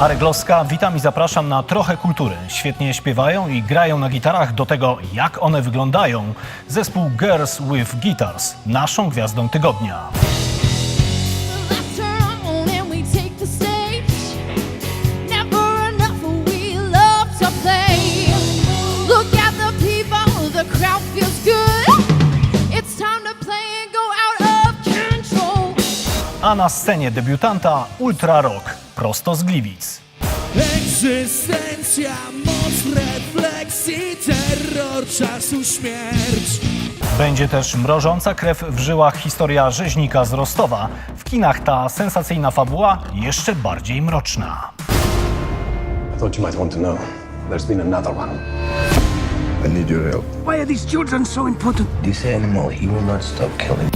Arek Loska, witam i zapraszam na Trochę Kultury. Świetnie śpiewają i grają na gitarach do tego, jak one wyglądają. Zespół Girls with Guitars, naszą gwiazdą tygodnia. A na scenie debiutanta Ultra Rock, prosto z Gliwic. Egzystencja, moc refleksji, terror czasu, śmierć. Będzie też mrożąca krew w żyłach historia rzeźnika z Rostowa. W kinach ta sensacyjna fabuła jeszcze bardziej mroczna. I thought you might want to know. There's been another one. I need your help. Why are these children so important? This animal, he will not stop killing.